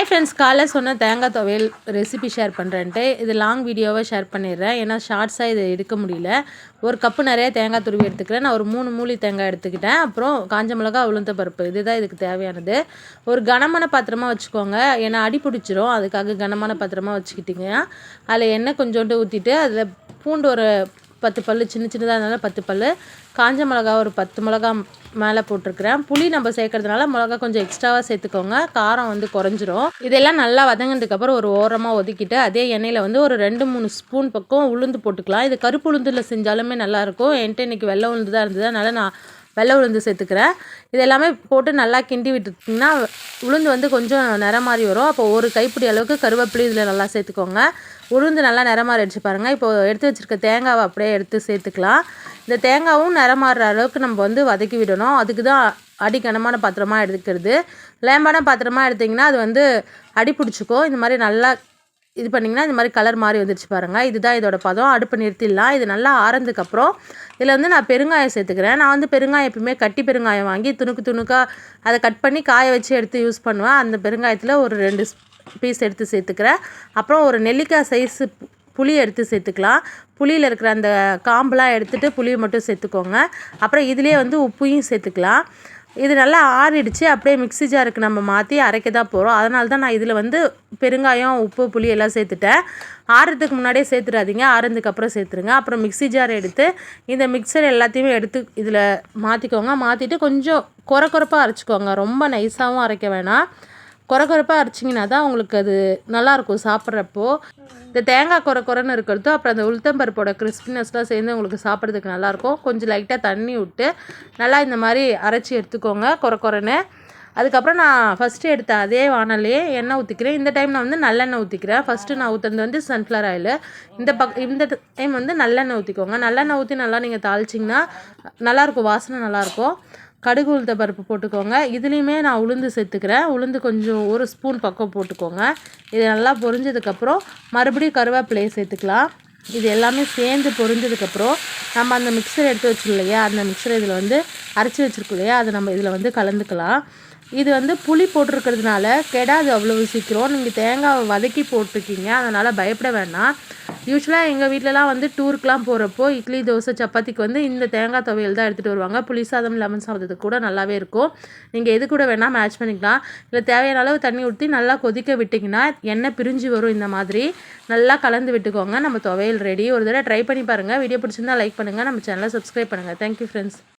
Hi friends காலைல சொன்ன தேங்காய் துவையல் ரெசிபி ஷேர் பண்ணுறேன்ட்டு இது லாங் வீடியோவாக ஷேர் பண்ணிடுறேன். ஏன்னா ஷார்ட்ஸாக இது எடுக்க முடியல. ஒரு கப்பு நிறைய தேங்காய் துருவி எடுத்துக்கிறேன். நான் ஒரு மூணு மூலி தேங்காய் எடுத்துக்கிட்டேன். அப்புறம் காஞ்ச மிளகா உளுந்த பருப்பு இதுதான் இதுக்கு தேவையானது. ஒரு கனமான பாத்திரமாக வச்சுக்கோங்க. ஏன்னா அடி பிடிச்சிரும். அதுக்காக கனமான பாத்திரமாக வச்சுக்கிட்டிங்க. அதில் எண்ணெய் கொஞ்சோண்டு ஊற்றிட்டு அதில் பூண்டு ஒரு பத்து பல் சின்ன சின்னதாக இருந்தாலும் பத்து பல் காஞ்ச மிளகா ஒரு பத்து மிளகா மேலே போட்டிருக்கிறேன். புளி நம்ம சேர்க்கறதுனால மிளகா கொஞ்சம் எக்ஸ்ட்ராவாக சேர்த்துக்கோங்க. காரம் வந்து குறைஞ்சிரும். இதெல்லாம் நல்லா வதங்கினதுக்கப்புறம் ஒரு ஓரமாக ஒதுக்கிட்டு அதே எண்ணெயில் வந்து ஒரு ரெண்டு மூணு ஸ்பூன் பக்கம் உளுந்து போட்டுக்கலாம். இது கருப்பு உளுந்தில் செஞ்சாலுமே நல்லாயிருக்கும் என்கிட்ட இன்றைக்கி வெள்ளை உளுந்து தான் இருந்தது. அதனால் நான் வெள்ளை உளுந்து சேர்த்துக்கிறேன் இது எல்லாமே போட்டு நல்லா கிண்டி விட்டுட்டிங்கன்னா உளுந்து வந்து கொஞ்சம் நிறம் மாதிரி வரும். அப்போ ஒரு கைப்பிடி அளவுக்கு கருவேப்பிலி இதில் நல்லா சேர்த்துக்கோங்க. உளுந்து நல்லா நிறம் மாறி அடிச்சு பாருங்கள் இப்போது எடுத்து வச்சுருக்க தேங்காவை அப்படியே எடுத்து சேர்த்துக்கலாம். இந்த தேங்காவும் நிறம் மாறுற அளவுக்கு நம்ம வந்து வதக்கி விடணும். அதுக்கு தான் அடிக்கனமான பாத்திரமாக எடுக்கிறது. லேம்பான பாத்திரமாக எடுத்திங்கன்னா அது வந்து அடி பிடிச்சிக்கும். இந்த மாதிரி நல்லா இது பண்ணிங்கன்னா இந்த மாதிரி கலர் மாதிரி வந்துருச்சு பாருங்கள் இதுதான் இதோட பதம். அடுப்பு நிறுத்திடலாம். இது நல்லா ஆறதுக்கப்புறம் இதில் வந்து நான் பெருங்காயம் சேர்த்துக்கிறேன். நான் வந்து பெருங்காயம் எப்பவுமே கட்டி பெருங்காயம் வாங்கி துணுக்கு துணுக்காக அதை கட் பண்ணி காய வச்சு எடுத்து யூஸ் பண்ணுவேன். அந்த பெருங்காயத்தில் ஒரு ரெண்டு பீஸ் எடுத்து சேர்த்துக்கிறேன். அப்புறம் ஒரு நெல்லிக்காய் சைஸு புளி எடுத்து சேர்த்துக்கலாம். புளியில் இருக்கிற அந்த காம்பெலாம் எடுத்துகிட்டு புளியை மட்டும் சேர்த்துக்கோங்க. அப்புறம் இதுலேயே வந்து உப்பையும் சேர்த்துக்கலாம். இது நல்லா ஆறிடுச்சு. அப்படியே மிக்ஸி ஜாருக்கு நம்ம மாற்றி அரைக்க தான் போகிறோம் அதனால தான் நான் இதில் வந்து பெருங்காயம் உப்பு புளி எல்லாம் சேர்த்துட்டேன். ஆறுறதுக்கு முன்னாடியே சேர்த்துடாதீங்க. ஆறுறதுக்கு அப்புறம் சேர்த்துருங்க. அப்புறம் மிக்ஸி ஜார் எடுத்து இந்த மிக்சர் எல்லாத்தையுமே எடுத்து இதில் மாற்றிக்கோங்க மாற்றிட்டு கொஞ்சம் குறை குறைப்பாக அரைச்சிக்கோங்க. ரொம்ப நைஸாகவும் அரைக்க வேணாம். குறகுறப்பாக அரைச்சிங்கன்னா தான் உங்களுக்கு அது நல்லாயிருக்கும் சாப்பிட்றப்போ. இந்த தேங்காய் குறை குறைன்னு இருக்கிறதோ அப்புறம் அந்த உளுத்தம்பருப்போட கிறிஸ்பினஸ்லாம் சேர்ந்து உங்களுக்கு சாப்பிட்றதுக்கு நல்லாயிருக்கும். கொஞ்சம் லைட்டாக தண்ணி விட்டு நல்லா இந்த மாதிரி அரைச்சி எடுத்துக்கோங்க குறை குறைன்னு அதுக்கப்புறம் நான் ஃபஸ்ட்டு எடுத்த அதே வானலே எண்ணெய் ஊற்றிக்கிறேன் இந்த டைம் நான் வந்து நல்லெண்ணெய் ஊற்றிக்கிறேன் ஃபஸ்ட்டு நான் ஊற்றுறது வந்து சன்ஃப்ளவர் ஆயில் இந்த பக் இந்த டைம் வந்து நல்லெண்ணெய் ஊற்றிக்கோங்க நல்லெண்ணெய் ஊற்றி நல்லா நீங்கள் தாளிச்சிங்கன்னா நல்லாயிருக்கும் வாசனை நல்லாயிருக்கும். கடுகு உளுத்த பருப்பு போட்டுக்கோங்க. இதுலேயுமே நான் உளுந்து சேர்த்துக்கிறேன். உளுந்து கொஞ்சம் ஒரு ஸ்பூன் பக்கம் போட்டுக்கோங்க. இது நல்லா பொரிஞ்சதுக்கப்புறம் மறுபடியும் கருவேப்பிலையை சேர்த்துக்கலாம். இது எல்லாமே சேர்ந்து பொரிஞ்சதுக்கப்புறம் நம்ம அந்த மிக்சர் எடுத்து வச்சிருக்கோம் அந்த மிக்சர் இதில் வந்து அரைச்சி வச்சுருக்கோம் இல்லையா? அதை நம்ம இதில் வந்து கலந்துக்கலாம். இது வந்து புளி போட்டிருக்கிறதுனால கெடாது அவ்வளோ சீக்கிரம். நீங்கள் தேங்காவை வதக்கி போட்டிருக்கீங்க. அதனால் பயப்பட வேண்டாம் யூஸ்வலாக எங்கள் வீட்டிலலாம் வந்து டூருக்குலாம் போகிறப்போ இட்லி தோசை சப்பாத்திக்கு வந்து இந்த தேங்காய் துவையல் தான் எடுத்துகிட்டு வருவாங்க. புளி சாதம் லெமன் சாதத்துக்கு கூட நல்லாவே இருக்கும். நீங்கள் எது கூட வேணால் மேட்ச் பண்ணிக்கலாம். இல்லை தேவையான அளவு தண்ணி ஊற்றி நல்லா கொதிக்க விட்டிங்கன்னா எண்ணெய் பிரிஞ்சு வரும் இந்த மாதிரி. நல்லா கலந்து விட்டுக்கோங்க. நம்ம துவையல் ரெடி ஒரு தடவை ட்ரை பண்ணி பாருங்கள் வீடியோ பிடிச்சிருந்தா லைக் பண்ணுங்கள் நம்ம சேனலை சப்ஸ்கிரைப் பண்ணுங்கள் தேங்க்யூ ஃப்ரெண்ட்ஸ்